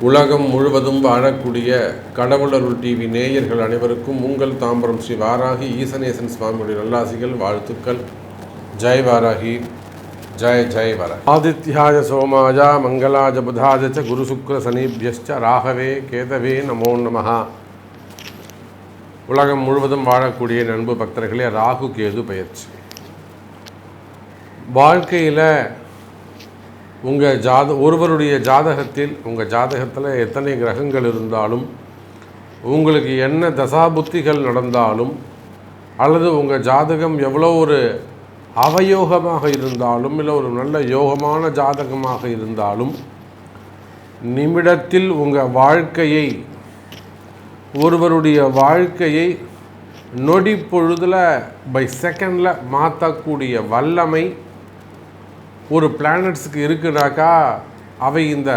உலகம் முழுவதும் வாழக்கூடிய கடவுளருள் டிவி நேயர்கள் அனைவருக்கும் உங்கள் தாம்பரம் ஸ்ரீ வாராகி ஈசனேசன் சுவாமியுடைய நல்லாசிகள் வாழ்த்துக்கள். ஜெய் வாராகி. ஜெய ஜெய் வர ஆதித்யாய சோமாஜா மங்களாஜ புதாஜ ச குரு சுக்ர சனிபியஸ்ச ராகவே கேதவே நமோ நமஹா. உலகம் முழுவதும் வாழக்கூடிய நண்பு பக்தர்களே ராகு கேது பயிற்சி வாழ்க்கையில் உங்கள் ஜாத ஒருவருடைய ஜாதகத்தில் உங்கள் ஜாதகத்தில் எத்தனை கிரகங்கள் இருந்தாலும் உங்களுக்கு என்ன தசாபுத்திகள் நடந்தாலும் அல்லது உங்கள் ஜாதகம் எவ்வளோ ஒரு அவயோகமாக இருந்தாலும் இல்லை ஒரு நல்ல யோகமான ஜாதகமாக இருந்தாலும் நிமிடத்தில் உங்கள் வாழ்க்கையை ஒருவருடைய வாழ்க்கையை நொடி பொழுதில் பை செகண்டில் மாற்றக்கூடிய வல்லமை ஒரு பிளானட்ஸுக்கு இருக்குனாக்கா அவை இந்த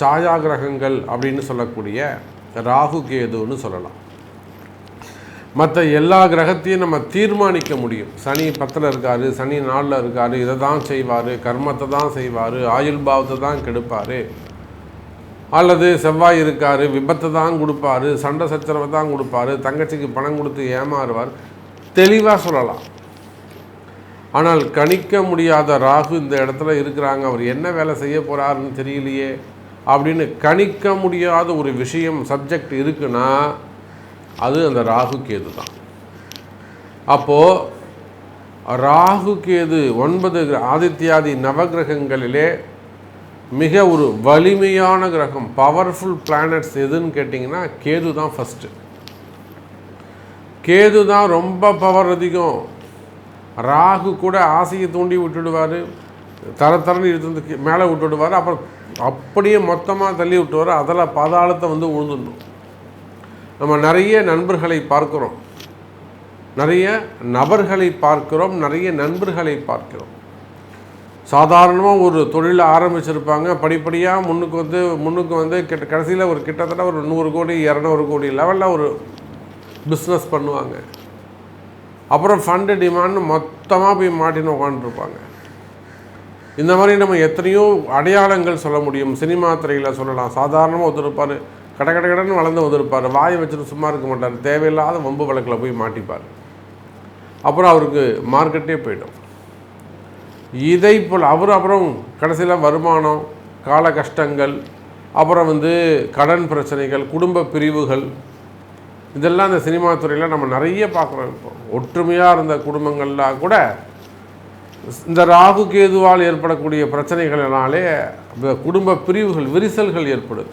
சாயா கிரகங்கள் அப்படின்னு சொல்லக்கூடிய ராகு கேதுன்னு சொல்லலாம். மற்ற எல்லா கிரகத்தையும் நம்ம தீர்மானிக்க முடியும். சனி பத்தில் இருக்கார் சனி நாளில் இருக்கார் இதை தான் செய்வார் கர்மத்தை தான் செய்வார் ஆயுள் பாவத்தை தான் கெடுப்பார். அல்லது செவ்வாய் இருக்கார் விபத்தை தான் கொடுப்பாரு சண்டை சச்சரவை தான் கொடுப்பாரு தங்கச்சிக்கு பணம் கொடுத்து ஏமாறுவார். தெளிவாக சொல்லலாம். ஆனால் கணிக்க முடியாத ராகு இந்த இடத்துல இருக்கிறாங்க. அவர் என்ன வேலை செய்ய போகிறாருன்னு தெரியலையே. அப்படின்னு கணிக்க முடியாத ஒரு விஷயம் சப்ஜெக்ட் இருக்குன்னா அது அந்த ராகு கேது தான். அப்போது ராகு கேது ஒன்பது கிர- ஆதித்யாதி நவகிரகங்களிலே மிக ஒரு வலிமையான கிரகம் பவர்ஃபுல் பிளானட்ஸ் எதுன்னு கேட்டிங்கன்னா கேது தான் ஃபஸ்ட்டு கேது தான் ரொம்ப பவர் அதிகம். ராகு கூட ஆசையை தூண்டி விட்டுடுவார். தர தரன்னு இழுத்து மேலே விட்டுடுவார். அப்புறம் அப்படியே மொத்தமாக தள்ளி விட்டுவார். அதில் பாதாளத்தை வந்து உழுந்துடணும். நம்ம நிறைய நண்பர்களை பார்க்குறோம். நிறைய நபர்களை பார்க்கிறோம். நிறைய நண்பர்களை பார்க்கிறோம். சாதாரணமாக ஒரு தொழிலை ஆரம்பிச்சிருப்பாங்க. படிப்படியாக முன்னுக்கு வந்து முன்னுக்கு வந்து கிட்ட கடைசியில் ஒரு கிட்டத்தட்ட ஒரு நூறு கோடி இரநூறு கோடி லெவலில் ஒரு பிஸ்னஸ் பண்ணுவாங்க. அப்புறம் ஃபண்டு டிமாண்ட் மொத்தமாக போய் மாட்டின்னு உட்காந்துருப்பாங்க இந்த மாதிரி நம்ம எத்தனையோ அடையாளங்கள் சொல்ல முடியும். சினிமா துறையில் சொல்லலாம். சாதாரணமாக ஒத்துருப்பார். கட கட கடன்னு வளர்ந்து வந்திருப்பார். வாயை வச்சுட்டு சும்மா இருக்க மாட்டார். தேவையில்லாத வம்பு வழக்கில் போய் மாட்டிப்பார். அப்புறம் அவருக்கு மார்க்கெட்டே போயிடும். இதை போல் அவர் அப்புறம் கடைசியில் வருமானம் கால கஷ்டங்கள் அப்புறம் வந்து கடன் பிரச்சனைகள் குடும்ப பிரிவுகள் இதெல்லாம் இந்த சினிமா துறையில் நம்ம நிறைய பார்க்குறோம் இப்போ. ஒற்றுமையாக இருந்த குடும்பங்கள்லாம் கூட இந்த ராகு கேதுவால் ஏற்படக்கூடிய பிரச்சனைகளினாலே குடும்ப பிரிவுகள் விரிசல்கள் ஏற்படுது.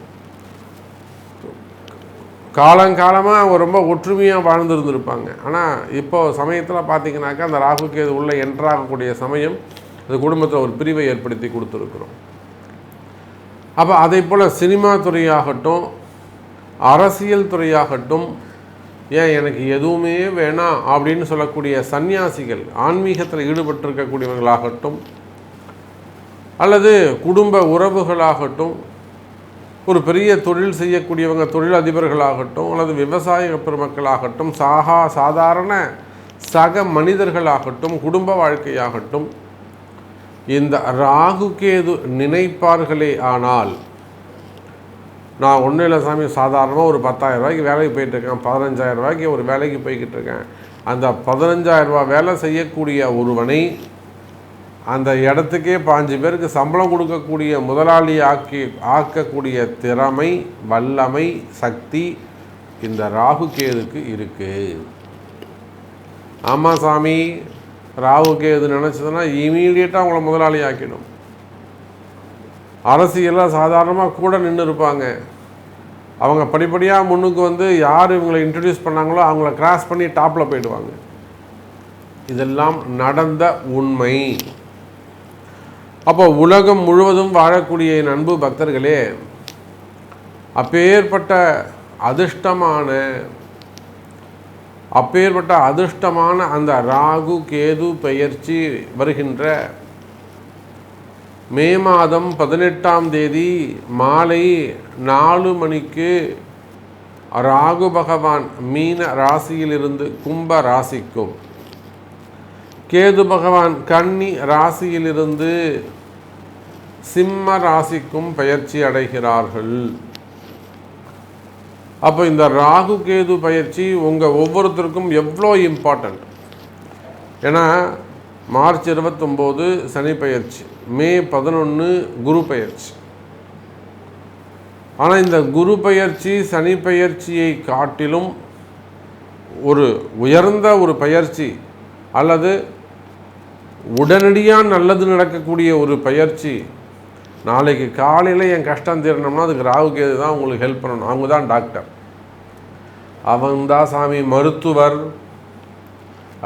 காலங்காலமாக அவங்க ரொம்ப ஒற்றுமையாக வாழ்ந்துருந்துருப்பாங்க. ஆனால் இப்போ சமயத்தில் பார்த்தீங்கன்னாக்கா அந்த ராகு கேது உள்ளே என்றாகக்கூடிய சமயம் அந்த குடும்பத்தில் ஒரு பிரிவை ஏற்படுத்தி கொடுத்துருக்குறோம். அப்போ அதே போல் சினிமா துறையாகட்டும் அரசியல் துறையாகட்டும் ஏன் எனக்கு எதுவுமே வேணாம் அப்படின்னு சொல்லக்கூடிய சந்நியாசிகள் ஆன்மீகத்தில் ஈடுபட்டிருக்கக்கூடியவர்களாகட்டும் அல்லது குடும்ப உறவுகளாகட்டும் ஒரு பெரிய தொழில் செய்யக்கூடியவங்க தொழில் அதிபர்களாகட்டும் அல்லது விவசாய பெருமக்களாகட்டும் சாகா சாதாரண சக மனிதர்களாகட்டும் குடும்ப வாழ்க்கையாகட்டும் இந்த ராகு கேது நினைப்பார்களே ஆனால் நான் ஒன்றும் இல்லை சாமி சாதாரணமாக ஒரு பத்தாயிரம் ரூபாய்க்கு வேலைக்கு போயிட்டுருக்கேன். பதினஞ்சாயிரம் ரூபாய்க்கு ஒரு வேலைக்கு போய்கிட்டு இருக்கேன் அந்த பதினஞ்சாயிரம் வேலை செய்யக்கூடிய ஒருவனை அந்த இடத்துக்கே பாஞ்சு பேருக்கு சம்பளம் கொடுக்கக்கூடிய முதலாளி ஆக்கி ஆக்கக்கூடிய திறமை வல்லமை சக்தி இந்த ராகு கேதுக்கு இருக்குது ஆமாம் சாமி ராகு கேது நினச்சதுன்னா இமீடியட்டாக அவங்கள முதலாளி ஆக்கிடும். அரசியலாக சாதாரணமாக கூட நின்று இருப்பாங்க. அவங்க படிப்படியாக முன்னுக்கு வந்து யார் இவங்களை இன்ட்ரடியூஸ் பண்ணாங்களோ அவங்கள கிராஸ் பண்ணி டாப்பில் போயிடுவாங்க. இதெல்லாம் நடந்த உண்மை. அப்போ உலகம் முழுவதும் வாழக்கூடிய என் அன்பு பக்தர்களே அப்பேற்பட்ட அதிர்ஷ்டமான அப்பேற்பட்ட அதிர்ஷ்டமான அந்த ராகு கேது பெயர்ச்சி வருகின்ற மே மாதம் பதினெட்டாம் தேதி மாலை நாலு மணிக்கு ராகு பகவான் மீன ராசியிலிருந்து கும்ப ராசிக்கும். கேது பகவான் கன்னி ராசியிலிருந்து சிம்ம ராசிக்கும் பயிற்சி அடைகிறார்கள். அப்போ இந்த ராகு கேது பயிற்சி உங்கள் ஒவ்வொருத்தருக்கும் எவ்வளோ இம்பார்ட்டண்ட் ஏன்னா மார்ச் இருபத்தொம்போது சனி பயிற்சி மே பதினொன்று குரு பயிற்சி ஆனால் இந்த குரு பயிற்சி சனி பயிற்சியை காட்டிலும் ஒரு உயர்ந்த ஒரு பயிற்சி அல்லது உடனடியாக நல்லது நடக்கக்கூடிய ஒரு பயிற்சி நாளைக்கு காலையில் என் கஷ்டம் தீரணும்னா அதுக்கு ராகுகேது தான் உங்களுக்கு ஹெல்ப் பண்ணணும். அவங்க தான் டாக்டர் அவங்க தான் சாமி மருத்துவர்.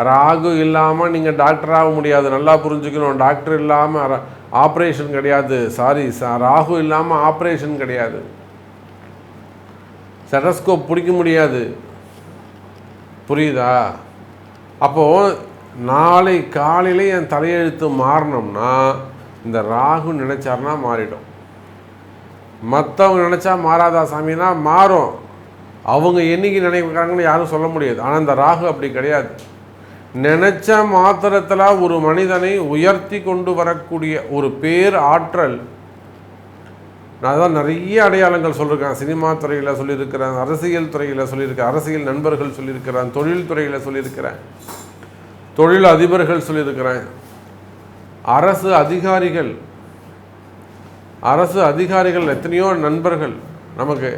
ராகு இல்லாமல் நீங்கள் டாக்டர் ஆக முடியாது. நல்லா புரிஞ்சுக்கணும். டாக்டர் இல்லாமல் ஆப்ரேஷன் கிடையாது. சாரி ராகு இல்லாமல் ஆப்ரேஷன் கிடையாது. செட்டஸ்கோப் பிடிக்க முடியாது. புரியுதா? அப்போது நாளை காலையில் என் தலையெழுத்து மாறினோம்னா இந்த ராகு நினச்சாருன்னா மாறிடும். மற்றவங்க நினச்சா மாறாதா சாமினா மாறும். அவங்க என்னைக்கு நினைக்கிறாங்கன்னு யாரும் சொல்ல முடியாது. ஆனால் இந்த ராகு அப்படி கிடையாது. நினச்ச மாத்திரத்தில் ஒரு மனிதனை உயர்த்தி கொண்டு வரக்கூடிய ஒரு பேர் ஆற்றல். நான் தான் நிறைய அடையாளங்கள் சொல்லியிருக்கேன் சினிமா துறையில் சொல்லியிருக்கிறேன் அரசியல் துறையில் சொல்லியிருக்கேன் அரசியல் நண்பர்கள் சொல்லியிருக்கிறேன் தொழில் துறையில் சொல்லியிருக்கிறேன் தொழில் அதிபர்கள் சொல்லியிருக்கிறேன். அரசு அதிகாரிகள் அரசு அதிகாரிகள் எத்தனையோ நண்பர்கள் நமக்கு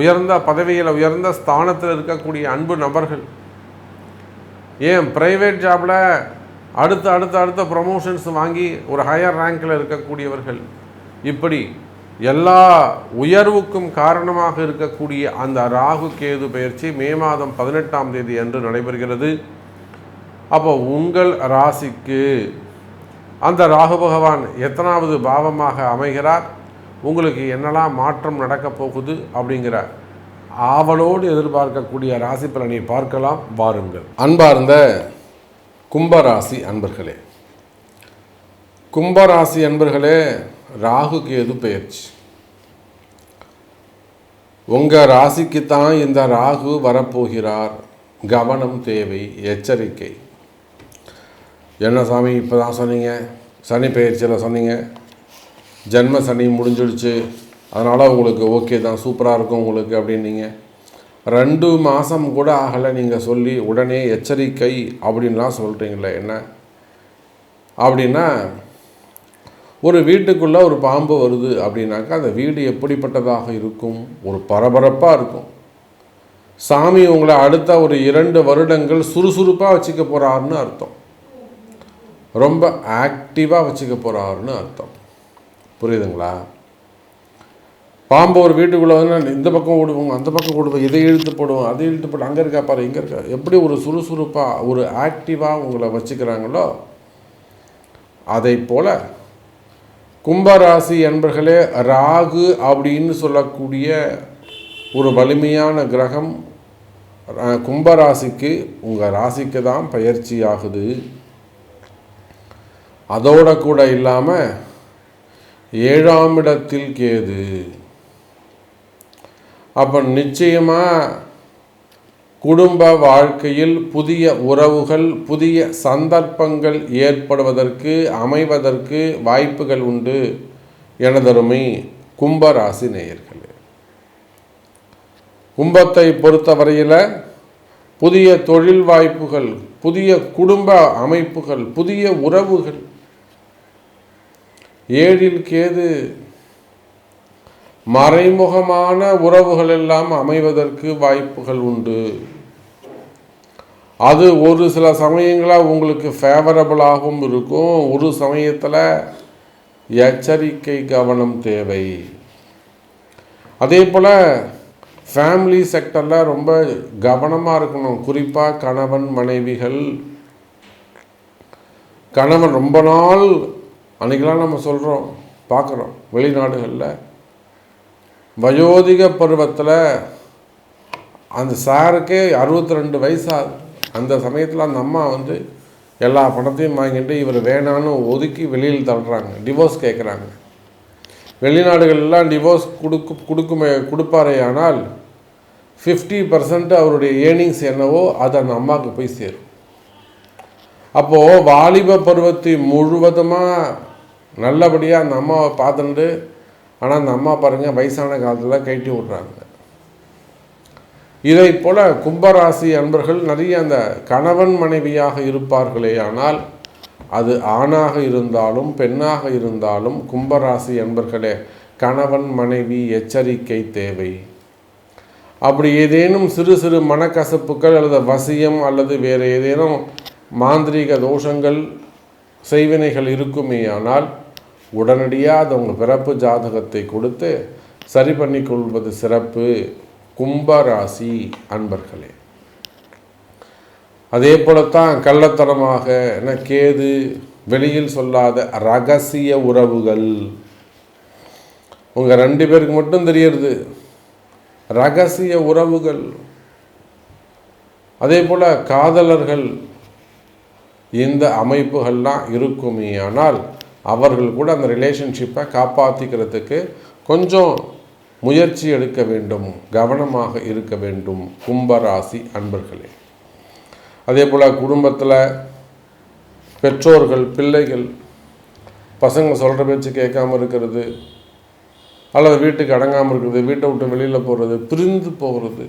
உயர்ந்த பதவியில் உயர்ந்த ஸ்தானத்தில் இருக்கக்கூடிய அன்பு நபர்கள் ஏன் ப்ரைவேட் ஜாபில் அடுத்த அடுத்த அடுத்த ப்ரமோஷன்ஸ் வாங்கி ஒரு ஹையர் ரேங்கில் இருக்கக்கூடியவர்கள். இப்படி எல்லா உயர்வுக்கும் காரணமாக இருக்கக்கூடிய அந்த ராகு கேது பயிற்சி மே மாதம் பதினெட்டாம் தேதி அன்று நடைபெறுகிறது. அப்போ உங்கள் ராசிக்கு அந்த ராகு பகவான் எத்தனாவது பாவமாக அமைகிறார்? உங்களுக்கு என்னெல்லாம் மாற்றம் நடக்கப் போகுது? அப்படிங்கிற ஆவலோடு எதிர்பார்க்கக்கூடிய ராசி பலனை பார்க்கலாம் வாருங்கள். அன்பார்ந்த கும்பராசி அன்பர்களே கும்பராசி அன்பர்களே ராகு கேது பயிற்சி உங்கள் ராசிக்கு தான் இந்த ராகு வரப்போகிறார். கவனம் தேவை எச்சரிக்கை. என்ன சாமி இப்போ தான் சொன்னீங்க? சனி பயிற்சியில் சொன்னீங்க. ஜென்ம சனி முடிஞ்சிடுச்சு. அதனால் உங்களுக்கு ஓகே தான் சூப்பராக இருக்கும் உங்களுக்கு அப்படின்னீங்க. ரெண்டு மாதம் கூட ஆகலை நீங்கள் சொல்லி உடனே எச்சரிக்கை அப்படின்லாம் சொல்கிறீங்களே என்ன? அப்படின்னா ஒரு வீட்டுக்குள்ளே ஒரு பாம்பு வருது அப்படின்னாக்கா அந்த வீடு எப்படிப்பட்டதாக இருக்கும்? ஒரு பரபரப்பாக இருக்கும். சாமி உங்களை அடுத்த ஒரு இரண்டு வருடங்கள் சுறுசுறுப்பாக வச்சுக்க போகிறாருன்னு அர்த்தம். ரொம்ப ஆக்டிவாக வச்சுக்க போகிறாருன்னு அர்த்தம். புரியுதுங்களா? பாம்பு ஒரு வீட்டுக்குள்ளே வந்து இந்த பக்கம் ஓடுவோம் அந்த பக்கம் ஓடுவோம் இதை இழுத்து போடுவோம் அதை இழுத்து போடுவோம். அங்கே இருக்கா பாரு இங்கே இருக்கா. எப்படி ஒரு சுறுசுறுப்பாக ஒரு ஆக்டிவாக உங்களை வச்சுக்கிறாங்களோ அதை போல் கும்பராசி என்பர்களே ராகு அப்படின்னு சொல்லக்கூடிய ஒரு வலிமையான கிரகம் கும்பராசிக்கு உங்கள் ராசிக்கு தான் பயிற்சி ஆகுது. அதோட கூட இல்லாமல் ஏழாம் இடத்தில் கேது. அப்போ நிச்சயமாக குடும்ப வாழ்க்கையில் புதிய உறவுகள் புதிய சந்தர்ப்பங்கள் ஏற்படுவதற்கு அமைவதற்கு வாய்ப்புகள் உண்டு எனதருமை கும்பராசி நேயர்களே. கும்பத்தை பொறுத்தவரையில் புதிய தொழில் வாய்ப்புகள் புதிய குடும்ப அமைப்புகள் புதிய உறவுகள் ஏழில் கேது மறைமுகமான உறவுகள் எல்லாம் அமைவதற்கு வாய்ப்புகள் உண்டு. அது ஒரு சில சமயங்களாக உங்களுக்கு ஃபேவரபுளாகவும் இருக்கும். ஒரு சமயத்தில் எச்சரிக்கை கவனம் தேவை. அதே போல் ஃபேமிலி செக்டரில் ரொம்ப கவனமாக இருக்கணும். குறிப்பாக கணவன் மனைவிகள். கணவன் ரொம்ப நாள் அன்றைக்கெலாம் நம்ம சொல்கிறோம் பார்க்குறோம் வெளிநாடுகளில். வயோதிக பருவத்தில் அந்த சாருக்கே அறுபத்தி ரெண்டு வயசாகுது. அந்த சமயத்தில் அந்த அம்மா வந்து எல்லா பணத்தையும் வாங்கிட்டு இவர் வேணான்னு ஒதுக்கி வெளியில் தள்ளுறாங்க. டிவோர்ஸ் கேட்குறாங்க வெளிநாடுகள்லாம் டிவோர்ஸ் கொடுக்கு கொடுக்குமே கொடுப்பாரே ஆனால் ஃபிஃப்டி பர்சன்ட் அவருடைய ஏர்னிங்ஸ் என்னவோ அது அந்த அம்மாவுக்கு போய் சேரும். அப்போது வாலிப பருவத்தை முழுவதுமாக நல்லபடியாக அந்த அம்மாவை பார்த்துட்டு ஆனால் அந்த அம்மா பாருங்கள் வயசான காலத்தில் கட்டி விட்றாங்க. இதை போல கும்பராசி அன்பர்கள் நிறைய அந்த கணவன் மனைவியாக இருப்பார்களே ஆனால் அது ஆணாக இருந்தாலும் பெண்ணாக இருந்தாலும் கும்பராசி அன்பர்களே கணவன் மனைவி எச்சரிக்கை தேவை. அப்படி ஏதேனும் சிறு சிறு மனக்கசப்புகள் அல்லது வசியம் அல்லது வேறு ஏதேனும் மாந்திரீக தோஷங்கள் செய்வினைகள் இருக்குமேயானால் உடனடியாக அது உங்கள் பிறப்பு ஜாதகத்தை கொடுத்து சரி பண்ணி கொள்வது சிறப்பு. கும்பராசி அன்பர்களே. அதே போலத்தான் கள்ளத்தனமாக என்ன கேது வெளியில் சொல்லாத ரகசிய உறவுகள். உங்கள் ரெண்டு பேருக்கு மட்டும் தெரியறது. ரகசிய உறவுகள். அதே போல் காதலர்கள் இந்த அமைப்புகள்லாம் இருக்குமே ஆனால் அவர்கள் கூட அந்த ரிலேஷன்ஷிப்பை காப்பாற்றிக்கிறதுக்கு கொஞ்சம் முயற்சி எடுக்க வேண்டும் கவனமாக இருக்க வேண்டும் கும்பராசி அன்பர்களே. அதே போல் குடும்பத்தில் பெற்றோர்கள் பிள்ளைகள் பசங்க சொல்கிற பேச்சு கேட்காம இருக்கிறது அல்லது வீட்டுக்கு அடங்காமல் இருக்கிறது வீட்டை விட்டு வெளியில் போகிறது பிரிந்து போகிறது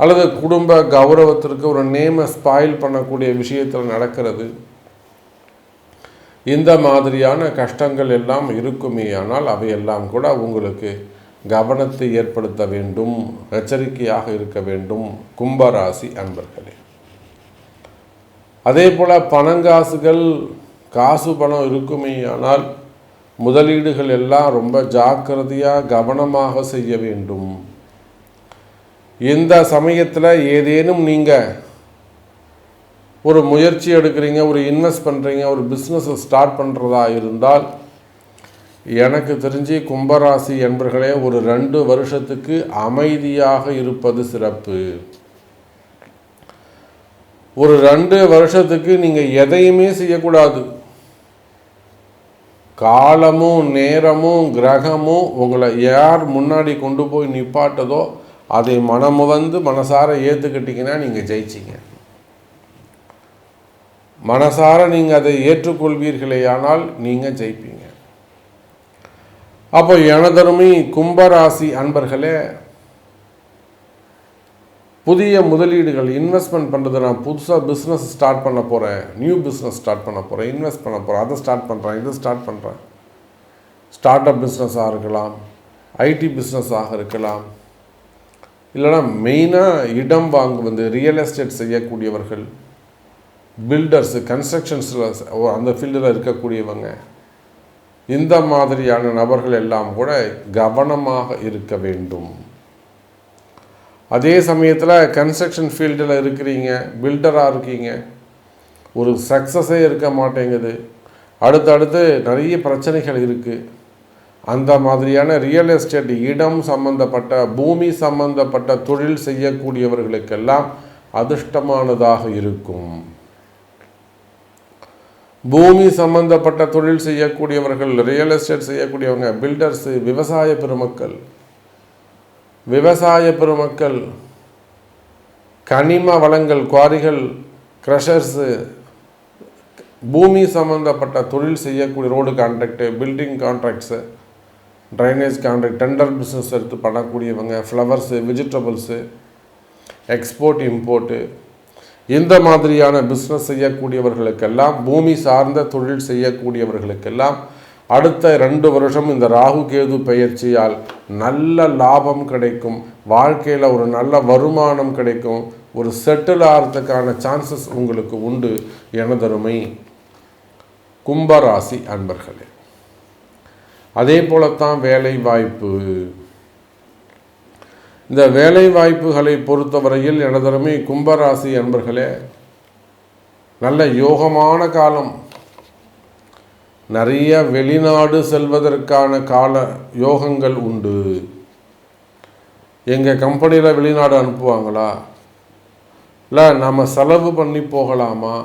அல்லது குடும்ப கௌரவத்திற்கு ஒரு நேமை ஸ்பாயில் பண்ணக்கூடிய விஷயத்தில் நடக்கிறது இந்த மாதிரியான கஷ்டங்கள் எல்லாம் இருக்குமே ஆனால் அவையெல்லாம் கூட உங்களுக்கு கவனத்தை ஏற்படுத்த வேண்டும் எச்சரிக்கையாக இருக்க வேண்டும் கும்பராசி அன்பர்களே. அதே போல் பணங்காசுகள் காசு பணம் இருக்குமே ஆனால் முதலீடுகள் எல்லாம் ரொம்ப ஜாக்கிரதையாக கவனமாக செய்ய வேண்டும். இந்த சமயத்தில் ஏதேனும் நீங்கள் ஒரு முயற்சி எடுக்கிறீங்க ஒரு இன்வெஸ்ட் பண்ணுறீங்க ஒரு பிஸ்னஸை ஸ்டார்ட் பண்ணுறதா இருந்தால் எனக்கு தெரிஞ்சு கும்பராசி என்பர்களே ஒரு ரெண்டு வருஷத்துக்கு அமைதியாக இருப்பது சிறப்பு. ஒரு ரெண்டு வருஷத்துக்கு நீங்கள் எதையுமே செய்யக்கூடாது. காலமும் நேரமும் கிரகமும் உங்களை யார் முன்னாடி கொண்டு போய் நிப்பாட்டதோ அதை மனமுவந்து மனசார ஏற்றுக்கிட்டிங்கன்னா நீங்கள் ஜெயிச்சிங்க. மனசார நீங்கள் அதை ஏற்றுக்கொள்வீர்களே ஆனால் நீங்கள் ஜெயிப்பீங்க. அப்போ எனதருமை கும்பராசி அன்பர்களே புதிய முதலீடுகள் இன்வெஸ்ட்மெண்ட் பண்ணுறது நான் புதுசாக பிஸ்னஸ் ஸ்டார்ட் பண்ண போகிறேன் நியூ பிஸ்னஸ் ஸ்டார்ட் பண்ண போகிறேன் இன்வெஸ்ட் பண்ண போகிறேன் அதை ஸ்டார்ட் பண்ணுறேன் இதை ஸ்டார்ட் பண்ணுறேன் ஸ்டார்ட் அப் பிஸ்னஸாக இருக்கலாம் ஐடி பிஸ்னஸாக இருக்கலாம். இல்லைனா மெயினாக இடம் வாங்குவது ரியல் எஸ்டேட் செய்யக்கூடியவர்கள் பில்டர்ஸு கன்ஸ்ட்ரக்ஷன்ஸில் அந்த ஃபீல்டில் இருக்கக்கூடியவங்க இந்த மாதிரியான நபர்கள் எல்லாம் கூட கவனமாக இருக்க வேண்டும். அதே சமயத்தில் கன்ஸ்ட்ரக்ஷன் ஃபீல்டில் இருக்கிறீங்க பில்டராக இருக்கீங்க ஒரு சக்ஸஸே இருக்க மாட்டேங்குது. அடுத்தடுத்து நிறைய பிரச்சனைகள் இருக்குது அந்த மாதிரியான ரியல் எஸ்டேட் இடம் சம்பந்தப்பட்ட பூமி சம்பந்தப்பட்ட தொழில் செய்யக்கூடியவர்களுக்கெல்லாம் அதிர்ஷ்டமானதாக இருக்கும். பூமி சம்பந்தப்பட்ட தொழில் செய்யக்கூடியவர்கள் ரியல் எஸ்டேட் செய்யக்கூடியவங்க பில்டர்ஸு விவசாய பெருமக்கள். விவசாய பெருமக்கள் கனிம வளங்கள் குவாரிகள் க்ரஷர்ஸு பூமி சம்மந்தப்பட்ட தொழில் செய்யக்கூடிய road contract building contracts drainage contract tender business எடுத்து பண்ணக்கூடியவங்க ஃப்ளவர்ஸு வெஜிடபிள்ஸு எக்ஸ்போர்ட் இம்போர்ட்டு இந்த மாதிரியான பிஸ்னஸ் செய்யக்கூடியவர்களுக்கெல்லாம் பூமி சார்ந்த தொழில் செய்யக்கூடியவர்களுக்கெல்லாம் அடுத்த ரெண்டு வருஷம் இந்த ராகு கேது பயிற்சியால் நல்ல லாபம் கிடைக்கும். வாழ்க்கையில் ஒரு நல்ல வருமானம் கிடைக்கும். ஒரு செட்டில் ஆகிறதுக்கான சான்சஸ் உங்களுக்கு உண்டு. எனதருமை கும்பராசி அன்பர்களே. அதே போலத்தான் வேலை வாய்ப்பு இந்த வேலை வாய்ப்புகளை பொறுத்தவரையில் எனதருமை கும்பராசி அன்பர்களே நல்ல யோகமான காலம். நிறைய வெளிநாடு செல்வதற்கான கால யோகங்கள் உண்டு. எங்கள் கம்பெனியில் வெளிநாடு அனுப்புவாங்களா? இல்லை நம்ம செலவு பண்ணி போகலாமா?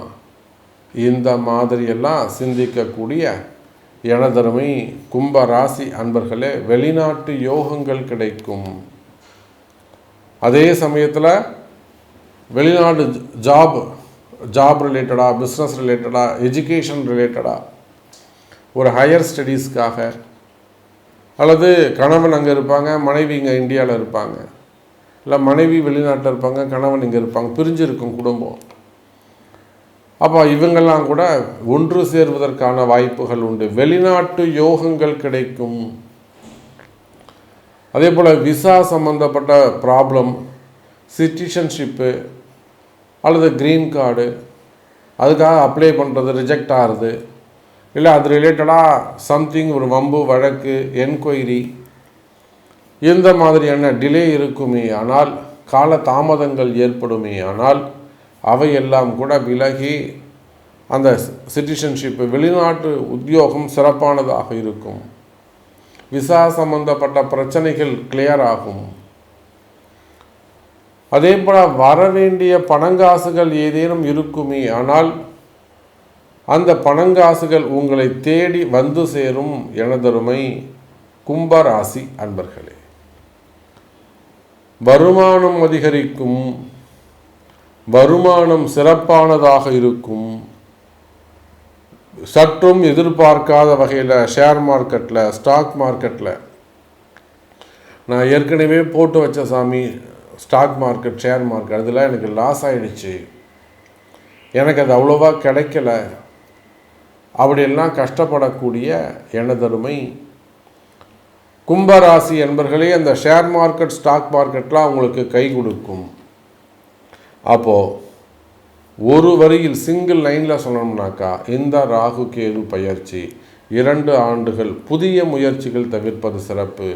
இந்த மாதிரியெல்லாம் சிந்திக்கக்கூடிய எனதருமை கும்ப ராசி அன்பர்களே வெளிநாட்டு யோகங்கள் கிடைக்கும். அதே சமயத்தில் வெளிநாடு ஜாப் ஜாப் ரிலேட்டடாக பிஸ்னஸ் ரிலேட்டடாக எஜுகேஷன் ரிலேட்டடாக ஒரு ஹையர் ஸ்டடீஸ்க்காக அல்லது கணவன் அங்கே இருப்பாங்க மனைவி இங்கே இந்தியாவில் இருப்பாங்க இல்லை மனைவி வெளிநாட்டில் இருப்பாங்க கணவன் இங்கே இருப்பாங்க பிரிஞ்சிருக்கும் குடும்பம். அப்போ இவங்கெல்லாம் கூட ஒன்று சேர்வதற்கான வாய்ப்புகள் உண்டு. வெளிநாட்டு யோகங்கள் கிடைக்கும். அதே போல் விசா சம்மந்தப்பட்ட ப்ராப்ளம் சிட்டிசன்ஷிப்பு அல்லது க்ரீன் கார்டு அதுக்காக அப்ளை பண்ணுறது ரிஜெக்ட் ஆகிறது இல்லை அது ரிலேட்டடாக சம்திங் ஒரு வம்பு வழக்கு என்கொயரி இந்த மாதிரியான டிலே இருக்குமே ஆனால் கால தாமதங்கள் ஏற்படுமே ஆனால் அவையெல்லாம் கூட விலகி அந்த சிட்டிசன்ஷிப்பு வெளிநாட்டு உத்தியோகம் சிறப்பானதாக இருக்கும். விசா சம்பந்தப்பட்ட பிரச்சனைகள் கிளியர் ஆகும். அதே போல வர வேண்டிய பணங்காசுகள் ஏதேனும் இருக்குமே ஆனால் அந்த பணங்காசுகள் உங்களை தேடி வந்து சேரும் எனதருமை கும்பராசி அன்பர்களே. வருமானம் அதிகரிக்கும் வருமானம் சிறப்பானதாக இருக்கும் சற்றும் எதிர்பார்க்காத வகையில் ஷேர் மார்க்கெட்டில் ஸ்டாக் மார்க்கெட்டில் நான் ஏற்கனவே போட்டு வச்ச சாமி ஸ்டாக் மார்க்கெட் ஷேர் மார்க்கெட் அதெல்லாம் எனக்கு லாஸ் ஆகிடுச்சு எனக்கு அது அவ்வளோவா கிடைக்கல. அப்படியெல்லாம் கஷ்டப்படக்கூடிய எனதருமை கும்பராசி என்பர்களே அந்த ஷேர் மார்க்கெட் ஸ்டாக் மார்க்கெட்லாம் உங்களுக்கு கை கொடுக்கும். அப்போது ஒரு வரியில் சிங்கிள் லைனில் சொல்லணும்னாக்கா இந்த ராகு கேது பயிற்சி இரண்டு ஆண்டுகள் புதிய முயற்சிகள் தவிர்ப்பது சிறப்பு.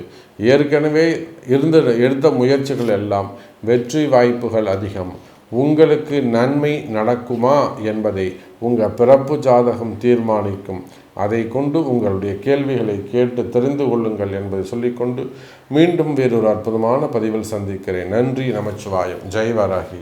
ஏற்கனவே இருந்த எடுத்த முயற்சிகள் எல்லாம் வெற்றி வாய்ப்புகள் அதிகம். உங்களுக்கு நன்மை நடக்குமா என்பதை உங்கள் பிறப்பு ஜாதகம் தீர்மானிக்கும். அதை கொண்டு உங்களுடைய கேள்விகளை கேட்டு தெரிந்து கொள்ளுங்கள் என்பதை சொல்லிக்கொண்டு மீண்டும் வேறொரு அற்புதமான பதிவில் சந்திக்கிறேன். நன்றி நமச்சிவாயம். ஜெய்வராகி